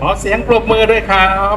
ขอเสียงปรบมือด้วยครับ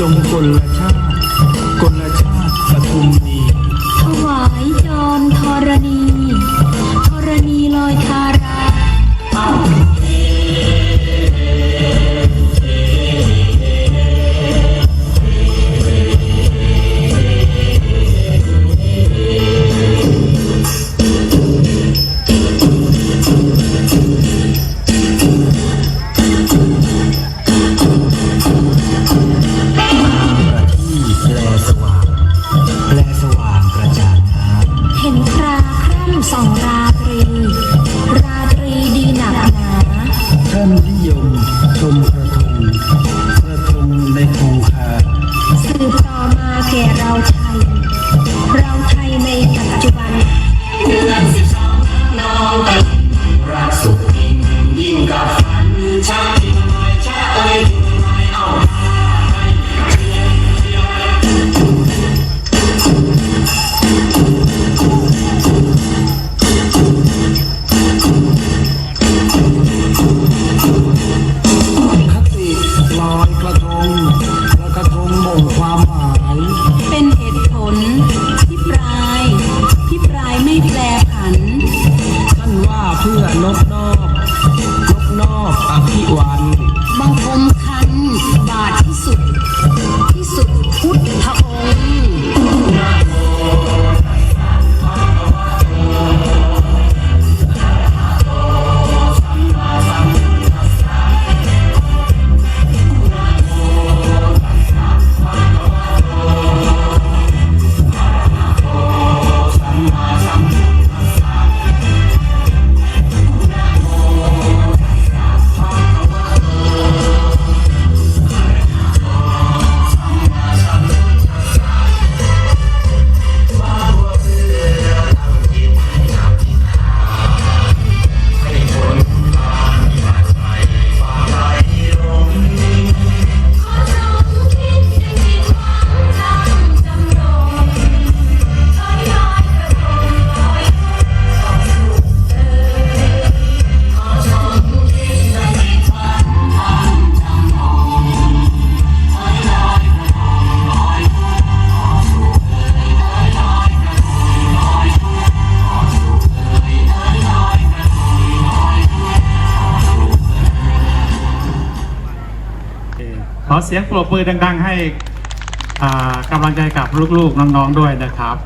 จงกลชาติ อยกระทงและกระทงบ่งความหมายเป็นเหตุผลที่ปลายที่ปลายไม่แปรผัน ท่านว่าเพื่อนกนอกนกนอกอภิวันบังคม ขอเสียงปรบมือดัง ๆ ให้กำลังใจกับลูกๆน้องๆด้วยนะครับ